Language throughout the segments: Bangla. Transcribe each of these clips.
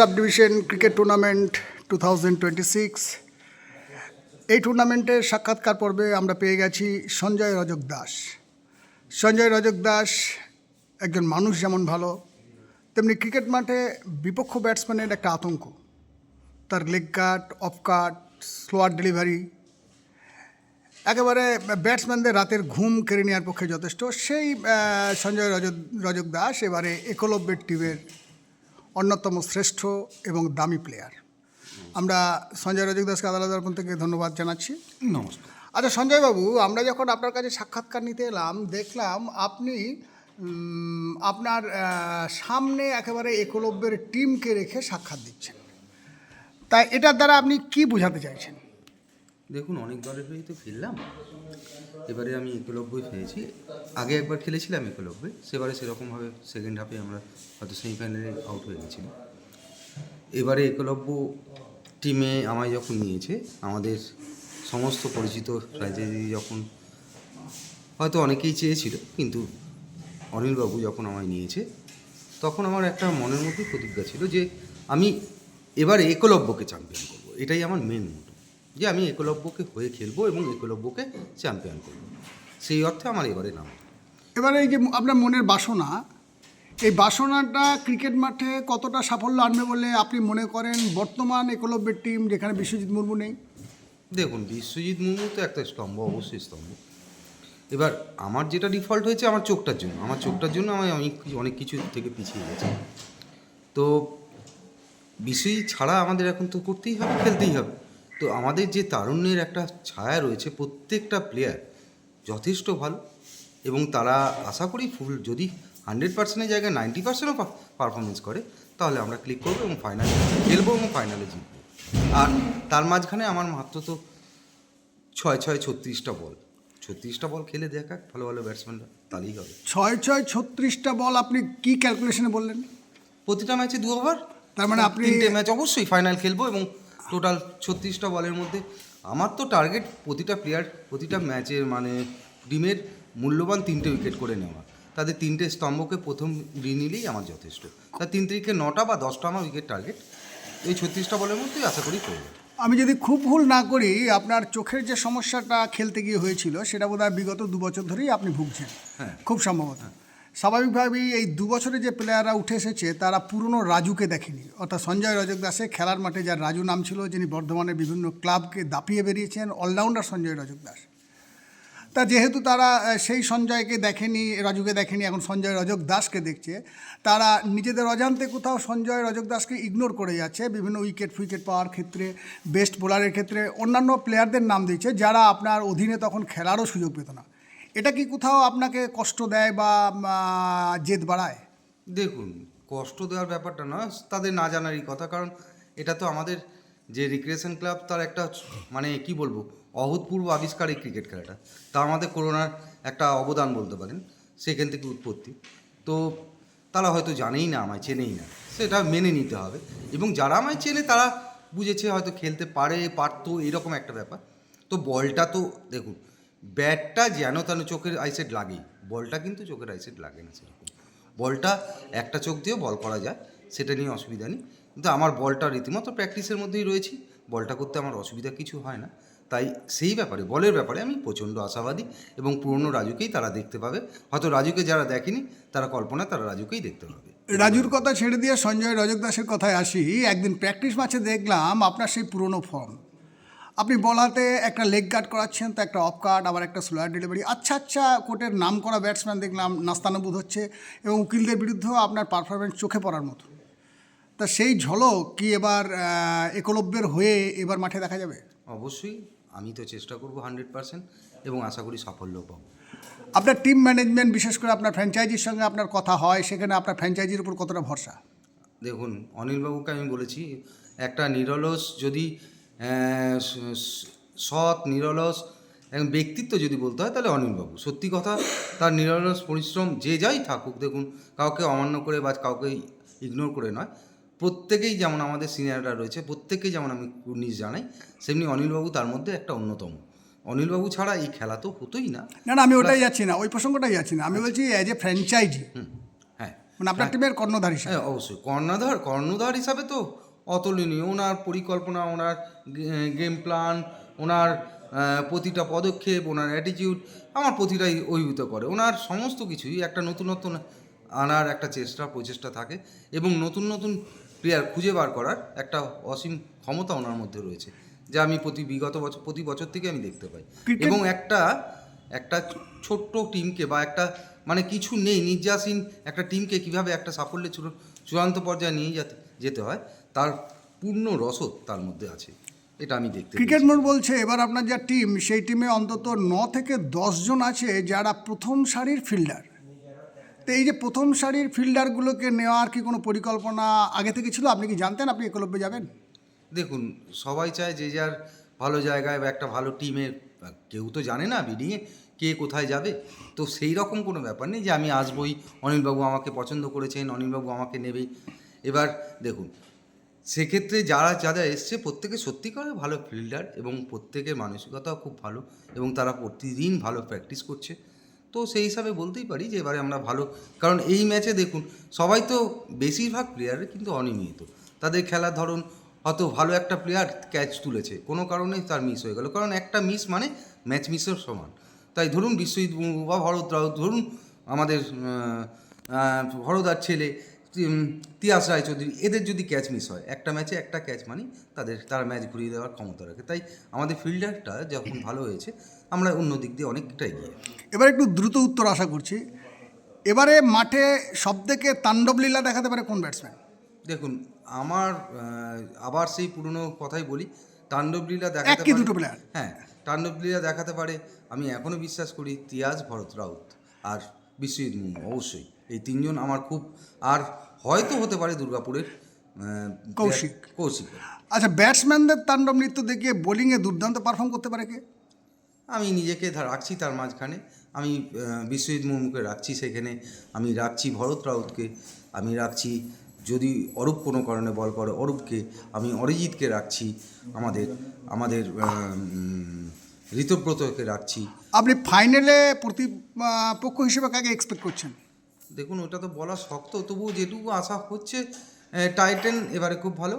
Sub division cricket tournament two এই টুর্নামেন্টের সাক্ষাৎকার পর্বে আমরা পেয়ে গেছি সঞ্জয় রজক দাস। সঞ্জয় রজক দাস একজন মানুষ যেমন ভালো, তেমনি ক্রিকেট মাঠে বিপক্ষ ব্যাটসম্যানের একটা আতঙ্ক। তার leg cut off cut slower delivery একেবারে ব্যাটসম্যানদের রাতের ঘুম কেড়ে নেওয়ার পক্ষে যথেষ্ট। সেই সঞ্জয় রজক রজক দাস এবারে একলব্যের টিমের অন্যতম শ্রেষ্ঠ এবং দামি প্লেয়ার আমরা সঞ্জয় রজক দাসকে আদালত দর্পণ থেকে ধন্যবাদ জানাচ্ছি। নমস্কার। আচ্ছা সঞ্জয়বাবু আমরা যখন আপনার কাছে সাক্ষাৎকার নিতে এলাম দেখলাম আপনি আপনার সামনে একেবারে একলব্যের টিমকে রেখে সাক্ষাৎ দিচ্ছেন। তাই এটার দ্বারা আপনি কি বোঝাতে চাইছেন? দেখুন অনেক দলের হয়েই তো ফিরলাম এবারে আমি একলব্যই পেয়েছি আগে একবার খেলেছিলাম একলব্যে সেবারে সেরকমভাবে সেকেন্ড হাফে আমরা হয়তো সেমিফাইনালে আউট হয়ে গেছিলাম। এবারে একলব্য টিমে আমায় যখন নিয়েছে, আমাদের সমস্ত পরিচিত ফ্র্যাঞ্চাইজি যখন হয়তো অনেকেই চেয়েছিল, কিন্তু অনিলবাবু যখন আমায় নিয়েছে, তখন আমার একটা মনের মধ্যে প্রতিজ্ঞা ছিল যে আমি এবার একলব্যকে চ্যাম্পিয়ন করব। এটাই আমার মেন মোটো যে আমি একলব্যকে হয়ে খেলব এবং একলব্যকে চ্যাম্পিয়ন করব। সেই অর্থে আমার এবারে নাম। এবারে এই যে আপনার মনের বাসনা এই বাসনাটা ক্রিকেট মাঠে কতটা সাফল্য আনবে বলে আপনি মনে করেন? বর্তমান একলব্যের টিম যেখানে বিশ্বজিৎ মুর্মু নেই? দেখুন বিশ্বজিৎ মুর্মু তো একটা স্তম্ভ অবশ্যই স্তম্ভ। এবার আমার যেটা ডিফল্ট হয়েছে আমার চোখটার জন্য। আমার চোখটার জন্য আমি অনেক অনেক কিছু থেকে পিছিয়ে গেছি। তো বিশ্বজিৎ ছাড়া আমাদের এখন তো করতেই হবে খেলতেই হবে। তো আমাদের যে তারুণ্যের একটা ছায়া রয়েছে প্রত্যেকটা প্লেয়ার যথেষ্ট ভালো এবং তারা আশা করি ফুল যদি হান্ড্রেড পার্সেন্টের জায়গায় নাইনটি পার্সেন্টও পারফরমেন্স করে তাহলে আমরা ক্লিক করব এবং ফাইনালে খেলব এবং ফাইনালে জিতবো। আর তার মাঝখানে আমার মাত্র তো ছয় ছয় ছত্রিশটা বল ছত্রিশটা বল খেলে দেখাক ভালো ভালো ব্যাটসম্যানরা তাহলেই হবে। ছয় ছয় ছত্রিশটা বল আপনি কি ক্যালকুলেশনে বললেন? প্রতিটা ম্যাচে দু ওভার তার মানে আপনি ম্যাচ অবশ্যই ফাইনাল খেলব এবং টোটাল ছত্রিশটা বলের মধ্যে আমার তো টার্গেট প্রতিটা প্লেয়ার প্রতিটা ম্যাচের মানে টিমের মূল্যবান তিনটে উইকেট করে নেওয়া। তাদের তিনটে স্তম্ভকে প্রথম নিলেই আমার যথেষ্ট। তার তিন তারিখে নটা বা দশটা আমার উইকেট টার্গেট এই ছত্রিশটা বলের মধ্যেই আশা করি করব আমি যদি খুব ভুল না করি আপনার চোখের যে সমস্যাটা খেলতে গিয়ে হয়েছিল সেটা বোধহয় বিগত দু বছর ধরেই আপনি ভুগছেন। হ্যাঁ। খুব সম্ভবত। স্বাভাবিকভাবেই এই দু বছরে যে প্লেয়াররা উঠে এসেছে, তারা পুরনো রাজুকে দেখেনি। অর্থাৎ সঞ্জয় রজক দাসে খেলার মাঠে যার রাজু নাম ছিল, যিনি বর্ধমানের বিভিন্ন ক্লাবকে দাপিয়ে বেরিয়েছেন অলরাউন্ডার সঞ্জয় রজক দাস। তা যেহেতু তারা সেই সঞ্জয়কে দেখেনি, রাজুকে দেখেনি, এখন সঞ্জয় রজক দাসকে দেখছে, তারা নিজেদের অজান্তে কোথাও সঞ্জয় রজক দাসকে ইগনোর করে যাচ্ছে, বিভিন্ন উইকেট ফুইকেট পাওয়ার ক্ষেত্রে বেস্ট বোলারের ক্ষেত্রে, অন্যান্য প্লেয়ারদের নাম দিচ্ছে, যারা আপনার অধীনে তখন খেলারও সুযোগ পেত না। এটা কি কোথাও আপনাকে কষ্ট দেয় বা জেদ বাড়ায়? দেখুন, কষ্ট দেওয়ার ব্যাপারটা না তাদের না জানারই কথা, কারণ এটা তো আমাদের যে রিক্রিয়েশন ক্লাব তার একটা মানে কি বলব, অভূতপূর্ব আবিষ্কার এই ক্রিকেট খেলাটা। তা আমাদের করোনার একটা অবদান বলতে পারেন, সেখান থেকে উৎপত্তি। তো তারা হয়তো জানেই না, আমায় চেনেই না, সেটা মেনে নিতে হবে। এবং যারা আমায় চেনে, তারা বুঝেছে হয়তো খেলতে পারে, পারতো, এরকম একটা ব্যাপার। তো বলটা তো, দেখুন ব্যাটটা যেন তেন চোখের আইসেট লাগেই। বলটা কিন্তু চোখের আইসেট লাগে না সেরকম। বলটা একটা চোখ দিয়েও বল করা যায়, সেটা নিয়ে অসুবিধা নেই। কিন্তু আমার বলটা রীতিমতো প্র্যাকটিসের মধ্যেই রয়েছি। বলটা করতে আমার অসুবিধা কিছু হয় না। তাই সেই ব্যাপারে, বলের ব্যাপারে আমি প্রচণ্ড আশাবাদী এবং পুরনো রাজুকেই তারা দেখতে পাবে। হয়তো রাজুকে যারা দেখেনি, তারা কল্পনা তারা রাজুকেই দেখতে পাবে। রাজুর কথা ছেড়ে দিয়ে সঞ্জয় রজক দাসের কথায় আসি। একদিন প্র্যাকটিস ম্যাচে দেখলাম আপনার সেই পুরনো ফর্ম আপনি বলাতে একটা লেগ গার্ড করাচ্ছেন তো একটা অফ কাট আবার একটা স্লোয়ার ডেলিভারি আচ্ছা আচ্ছা কোর্টের নাম করা ব্যাটসম্যান দেখলাম নাস্তানুবোধ হচ্ছে এবং উকিলদের বিরুদ্ধেও আপনার পারফরমেন্স চোখে পড়ার মতো। তা সেই ঝলক কি এবার একলব্যের হয়ে এবার মাঠে দেখা যাবে? অবশ্যই আমি তো চেষ্টা করব হান্ড্রেড পার্সেন্ট এবং আশা করি সাফল্য পাবো। আপনার টিম ম্যানেজমেন্ট বিশেষ করে আপনার ফ্র্যাঞ্চাইজির সঙ্গে আপনার কথা হয় সেখানে আপনার ফ্র্যাঞ্চাইজির উপর কতটা ভরসা? দেখুন অনিলবাবুকে আমি বলেছি একটা নিরলস যদি সৎ নিরলস এবং ব্যক্তিত্ব যদি বলতে হয় তাহলে অনিলবাবু সত্যি কথা তার নিরলস পরিশ্রম যে যাই থাকুক দেখুন কাউকে অমান্য করে বা কাউকে ইগনোর করে নয়। প্রত্যেকেই যেমন আমাদের সিনিয়ররা রয়েছে প্রত্যেকেই যেমন আমি কুর্নিশ জানাই সেমনি অনিলবাবু তার মধ্যে একটা অন্যতম। অনিলবাবু ছাড়া এই খেলা তো হতোই না। না না আমি ওটাই যাচ্ছি না ওই প্রসঙ্গটাই যাচ্ছি না। আমি বলছি অ্যাজ এ ফ্র্যাঞ্চাইজি হ্যাঁ। মানে আপনার টিমের কর্ণধার হিসেবে। হ্যাঁ অবশ্যই। কর্ণধার কর্ণধার হিসাবে তো অতুলনীয়। ওনার পরিকল্পনা ওনার গেম প্ল্যান ওনার প্রতিটা পদক্ষেপ ওনার অ্যাটিটিউড আমার প্রতিটাই অভিভূত করে। ওনার সমস্ত কিছুই একটা নতুনত্ব আনার একটা চেষ্টা প্রচেষ্টা থাকে এবং নতুন নতুন প্লেয়ার খুঁজে বার করার একটা অসীম ক্ষমতা ওনার মধ্যে রয়েছে যা আমি প্রতি বিগত বছর প্রতি বছর থেকে আমি দেখতে পাই। এবং একটা একটা ছোট্ট টিমকে বা একটা মানে কিছু নেই নির্যাসীন একটা টিমকে কীভাবে একটা সাফল্যের চূড়ান্ত পর্যায়ে নিয়ে যেতে যেতে হয় তার পূর্ণ রসদ তার মধ্যে আছে। এটা আমি দেখতে ক্রিকেট মোড় বলছে এবার আপনার যা টিম সেই টিমে অন্তত ন থেকে জন আছে যারা প্রথম সারির ফিল্ডার। তো এই যে প্রথম সারির ফিল্ডারগুলোকে নেওয়ার কি কোনো পরিকল্পনা আগে থেকে ছিল? আপনি কি জানতেন আপনি একলব্যে যাবেন? দেখুন সবাই চায় যে যার ভালো জায়গায় বা একটা ভালো টিমের কেউ তো জানে না বিডিংয়ে কে কোথায় যাবে। তো সেই রকম কোনো ব্যাপার নেই যে আমি আসবই অনিলবাবু আমাকে পছন্দ করেছেন অনিলবাবু আমাকে নেবে। এবার দেখুন সেক্ষেত্রে যারা যারা এসছে প্রত্যেকে সত্যিকারে ভালো ফিল্ডার এবং প্রত্যেকের মানসিকতাও খুব ভালো এবং তারা প্রতিদিন ভালো প্র্যাকটিস করছে। তো সেই হিসাবে বলতেই পারি যে এবারে আমরা ভালো, কারণ এই ম্যাচে দেখুন, সবাই তো বেশিরভাগ প্লেয়ার কিন্তু অনিয়মিত। তাদের খেলার ধরন, হয়তো ভালো একটা প্লেয়ার ক্যাচ তুলেছে, কোনো কারণে তার মিস হয়ে গেল। কারণ একটা মিস মানে ম্যাচ মিসের সমান। তাই ধরুন বিশ্বজিৎ বা ভরত রাউত, ধরুন আমাদের ভরদার ছেলে তিয়াস রায়চৌধুরী এদের যদি ক্যাচ মিস হয় একটা ম্যাচে একটা ক্যাচ মানে তাদের তারা ম্যাচ ঘুরিয়ে দেওয়ার ক্ষমতা রাখে। তাই আমাদের ফিল্ডারটা যখন ভালো হয়েছে আমরা অন্য দিক দিয়ে অনেকটা এগিয়ে এবার একটু দ্রুত উত্তর আশা করছি। এবারে মাঠে সবথেকে তাণ্ডব লীলা দেখাতে পারে কোন ব্যাটসম্যান দেখুন আমার আবার সেই পুরনো কথাই বলি তাণ্ডবলীলা এক দেখাতে পারে- দুটো প্লেয়ার হ্যাঁ তাণ্ডবলীলা দেখাতে পারে আমি এখনও বিশ্বাস করি তিয়াজ ভরত রাউত আর বিশ্বজিৎ মুর্মু অবশ্যই। এই তিনজন আমার খুব আর হয়তো হতে পারে দুর্গাপুরের কৌশিক। কৌশিক। আচ্ছা ব্যাটসম্যানদের তাণ্ডব নৃত্য দেখিয়ে বোলিংয়ে দুর্দান্ত পারফর্ম করতে পারে কে? আমি নিজেকে রাখছি তার মাঝখানে। আমি বিশ্বজিৎ মুর্মুকে রাখছি সেখানে। আমি রাখছি ভরত রাউতকে। আমি রাখছি যদি অরূপ কোনো কারণে বল করে অরূপকে। আমি অরিজিৎকে রাখছি। আমাদের আমাদের ঋতব্রতকে রাখছি। আপনি ফাইনালে প্রতিপক্ষ হিসেবে কাকে এক্সপেক্ট করছেন? দেখুন ওটা তো বলা শক্ত তবুও যেটুকু আশা হচ্ছে টাইটেন এবারে খুব ভালো।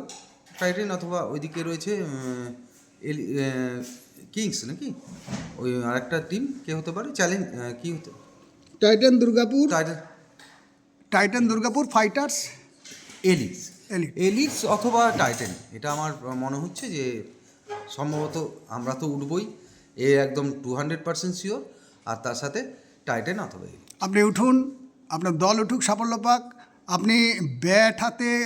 টাইটেন অথবা ওইদিকে রয়েছে কিংস নাকি? ওই আরেকটা টিম কে হতে পারে? চ্যালেঞ্জ কি হতে titan Durgapur. Titan titan Durgapur fighters Elite। Elites অথবা টাইটেন এটা আমার মনে হচ্ছে যে সম্ভবত আমরা তো উঠবই। এ একদম টু হান্ড্রেড পার্সেন্ট শিওর আর তার সাথে টাইটেন অথবা এলিট আপনি উঠুন। আপনার দল উঠুক, সাফল্য পাক। আপনি ব্যাট হাতে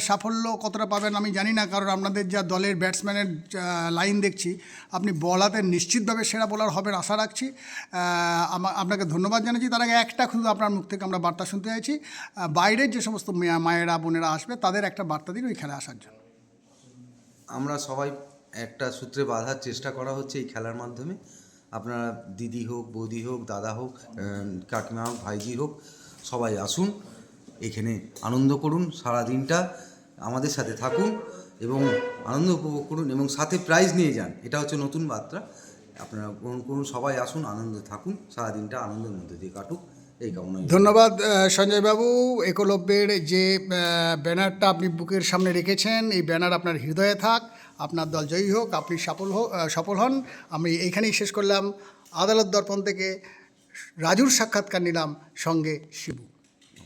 সাফল্য কতটা পাবেন আমি জানি না, কারণ আপনাদের যা দলের ব্যাটসম্যানের লাইন দেখছি, আপনি বল হাতে নিশ্চিতভাবে সেরা বোলার হবেন আশা রাখছি। আপনাকে ধন্যবাদ জানাচ্ছি। তার আগে একটা শুধু আপনার মুখ থেকে আমরা বার্তা শুনতে চাইছি। বাইরের যে সমস্ত মেয়া- মায়েরা, বোনেরা আসবে, তাদের একটা বার্তা দিন ওই খেলায় আসার জন্য। আমরা সবাই একটা সূত্রে বাঁধার চেষ্টা করা হচ্ছে এই খেলার মাধ্যমে। আপনারা দিদি হোক, বৌদি হোক, দাদা হোক কাকিমা হোক, ভাইজি হোক, সবাই আসুন, এখানে আনন্দ করুন সারা দিনটা আমাদের সাথে থাকুন এবং আনন্দ উপভোগ করুন এবং সাথে প্রাইজ নিয়ে যান। এটা হচ্ছে নতুন বার্তা। আপনারা গ্রহণ করুন, সবাই আসুন, আনন্দে থাকুন, সারা দিনটা আনন্দের মধ্যে দিয়ে কাটুক। এই কামনাই ধন্যবাদ সঞ্জয়বাবু। একলব্যের যে ব্যানারটা আপনি বুকের সামনে রেখেছেন, এই ব্যানার আপনার হৃদয়ে থাক। আপনার দল জয়ী হোক, আপনি সফল হোক সফল হন। আমি এইখানেই শেষ করলাম। আদালত দর্পণ থেকে রাজুর সাক্ষাৎকার নিলাম সঙ্গে শিবু।